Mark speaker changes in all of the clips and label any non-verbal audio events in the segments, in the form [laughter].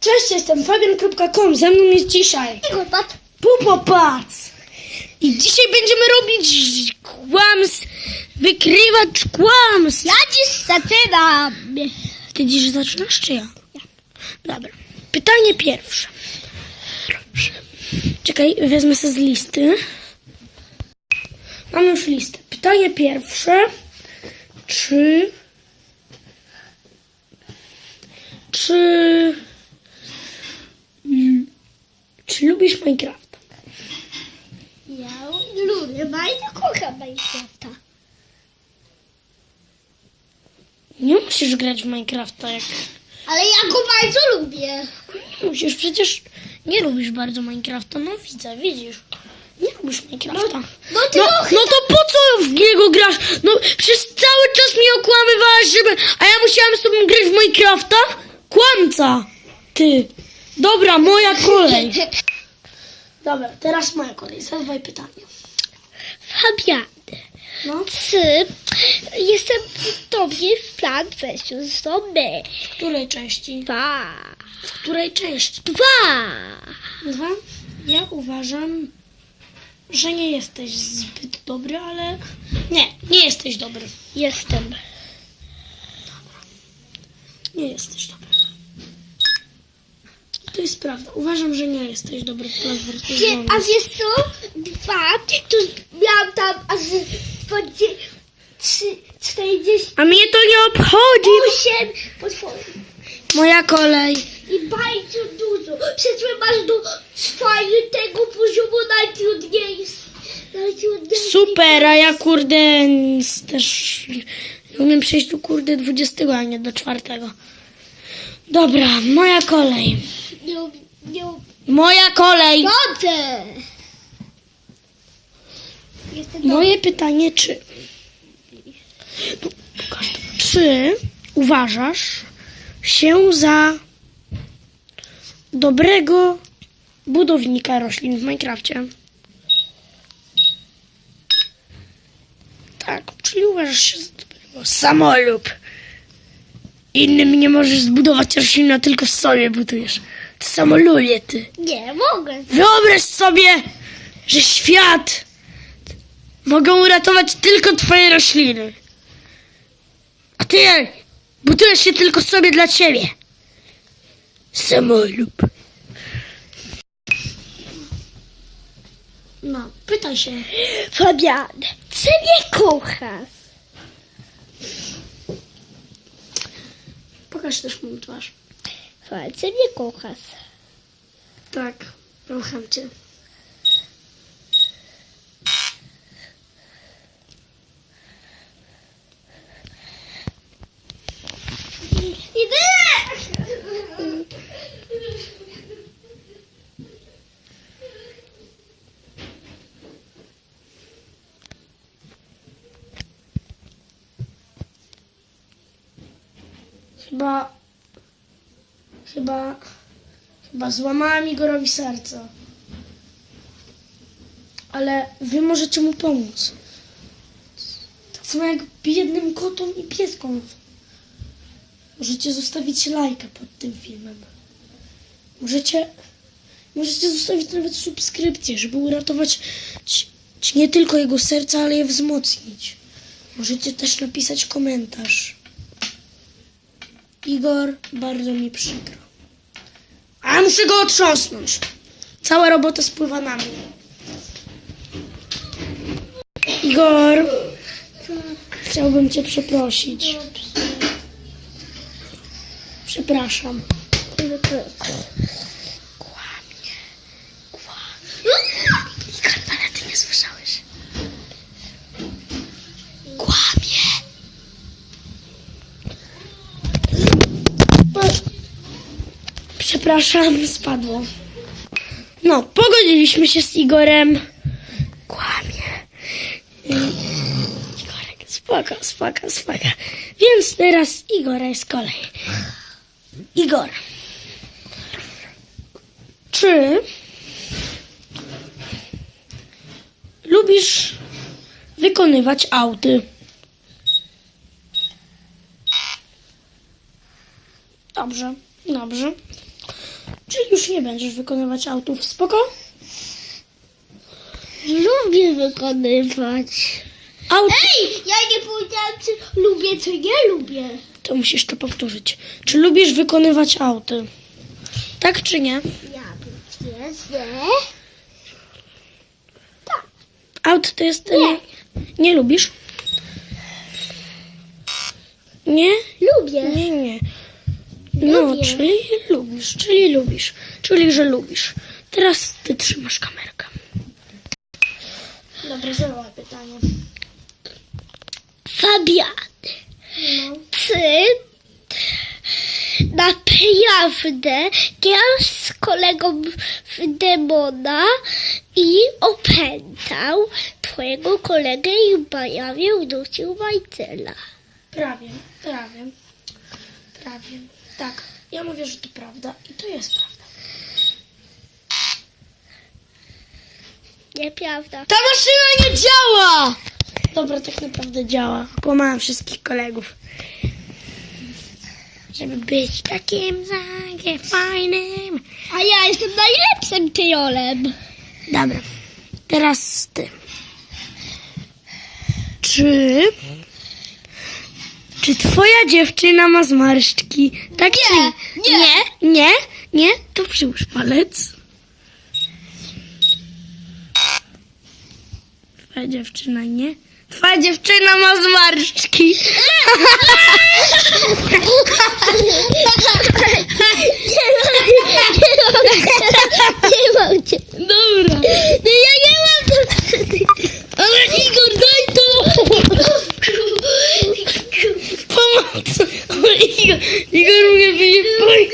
Speaker 1: Cześć, jestem Fabian.com, ze mną jest dzisiaj. Pupopac. I dzisiaj będziemy robić kłams, wykrywać kłams.
Speaker 2: Ja dziś zaczynam.
Speaker 1: Ty dziś zaczynasz, czy ja? Dobra. Pytanie pierwsze. Dobrze. Czekaj, wezmę sobie z listy. Mam już listę. Pytanie pierwsze. Czy... Czy... Czy lubisz Minecrafta?
Speaker 2: Ja lubię bardzo kocham Minecrafta.
Speaker 1: Nie musisz grać w Minecrafta, jak...
Speaker 2: Ale ja go bardzo lubię.
Speaker 1: Nie musisz, przecież nie lubisz bardzo Minecrafta. No widzę, widzisz. Nie lubisz Minecrafta.
Speaker 2: no
Speaker 1: no,
Speaker 2: trochę
Speaker 1: no to po co w niego grasz? No przez cały czas mnie okłamywałaś, żeby... A ja musiałam z tobą grać w Minecrafta? Kłamca! Ty. Dobra, moja kolej. [laughs] Dobra, teraz moja kolej. Zadawaj pytanie.
Speaker 2: Fabian,
Speaker 1: No,
Speaker 2: czy jestem w tobie w plan versus zombie?
Speaker 1: w której części?
Speaker 2: Dwa.
Speaker 1: W której części?
Speaker 2: Dwa.
Speaker 1: Dwa. Ja uważam, że nie jesteś zbyt dobry, ale... Nie, nie jesteś dobry.
Speaker 2: Jestem.
Speaker 1: Nie jesteś dobry. To jest prawda. Uważam, że nie jesteś dobry w.
Speaker 2: Wie, a wiesz co? Dwa, to miałam tam aż 20, 48
Speaker 1: A mnie to nie obchodzi.
Speaker 2: potworów.
Speaker 1: Moja kolej.
Speaker 2: I bardzo dużo. Przeszłem aż do czwartego poziomu najtrudniejszego. Najtrudniejszego.
Speaker 1: Super, a ja kurde s- też nie umiem przejść do kurde 20, a nie do czwartego. Dobra, moja kolej.
Speaker 2: Nie, nie,
Speaker 1: Moja kolej.
Speaker 2: Jestem dobry.
Speaker 1: Moje pytanie, czy... No, pokaż to. Czy uważasz się za dobrego budownika roślin w Minecrafcie? Tak, czyli uważasz się za dobrego samolub. Innym nie możesz zbudować rośliny, a tylko sobie budujesz. To samolubie ty.
Speaker 2: Nie mogę.
Speaker 1: Wyobraź sobie, że świat mogą uratować tylko twoje rośliny. A ty budujesz się tylko sobie dla ciebie. Samolub. No, pytaj się.
Speaker 2: Fabian, czy mnie kochasz?
Speaker 1: Pokaż też moją twarz.
Speaker 2: Czy mnie kochasz?
Speaker 1: Tak, kocham cię.
Speaker 2: Idę!
Speaker 1: Chyba... Chyba... Chyba złamałam Igorowi serce. Ale wy możecie mu pomóc. Tak samo jak biednym kotom i pieskom. Możecie zostawić lajka pod tym filmem. Możecie... Możecie zostawić nawet subskrypcję, żeby uratować nie tylko jego serce, ale je wzmocnić. Możecie też napisać komentarz. Igor, bardzo mi przykro. A muszę go otrząsnąć. Cała robota spływa na mnie. Igor, chciałbym cię przeprosić. Przepraszam. Kłamie. Kłamie. Igor, ale ty nie słyszałeś. Kłamie. Przepraszam, spadło. No, pogodziliśmy się z Igorem. Kłamie. Igorek, spoko, spoko, spoko. Więc teraz Igora jest kolej. Igor. Czy lubisz wykonywać auty? Dobrze, dobrze. Czyli już nie będziesz wykonywać autów. Spoko?
Speaker 2: Lubię wykonywać.
Speaker 1: Aut
Speaker 2: Ej, ja nie powiedziałam, czy lubię, czy nie lubię.
Speaker 1: to musisz to powtórzyć. Czy lubisz wykonywać auty? Tak czy nie?
Speaker 2: Ja bym że...
Speaker 1: Aut to jest... Nie. Nie lubisz? Nie?
Speaker 2: Lubię.
Speaker 1: Nie, nie. No,
Speaker 2: Lubię.
Speaker 1: czyli lubisz, czyli lubisz, czyli że lubisz. Teraz ty trzymasz kamerkę. Dobra, zadawaj pytanie.
Speaker 2: Fabian,
Speaker 1: No.
Speaker 2: czy naprawdę grał z kolegą w demona i opętał twojego kolegę i bajawie udusił Majcela?
Speaker 1: Prawie, prawie, prawie. Tak, ja mówię, że to prawda i to jest prawda.
Speaker 2: Nieprawda.
Speaker 1: Ta maszyna nie działa! Dobra, tak naprawdę działa. Kłamałam wszystkich kolegów. Żeby być takim zagie fajnym.
Speaker 2: A ja jestem najlepszym tyjolem.
Speaker 1: Dobra, teraz ty. Czy... Czy twoja dziewczyna ma zmarszczki? Tak
Speaker 2: Nie,
Speaker 1: czy
Speaker 2: nie.
Speaker 1: Nie? Nie? Nie? To przyłóż palec. Twoja dziewczyna nie? Twoja dziewczyna ma zmarszczki. [laughs] [laughs]
Speaker 2: Nie mam cię.
Speaker 1: Dobra.
Speaker 2: No ja nie mam
Speaker 1: Ale Igor, daj to! Pomoc! O, Igor, Igor mówię, by nie pójść.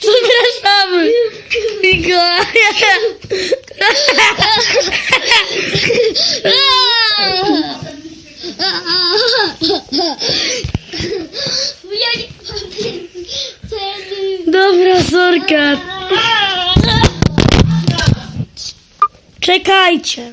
Speaker 1: Przepraszamy. Igor.
Speaker 2: Ja nie mam ceny.
Speaker 1: Dobra, Zorka. Czekajcie.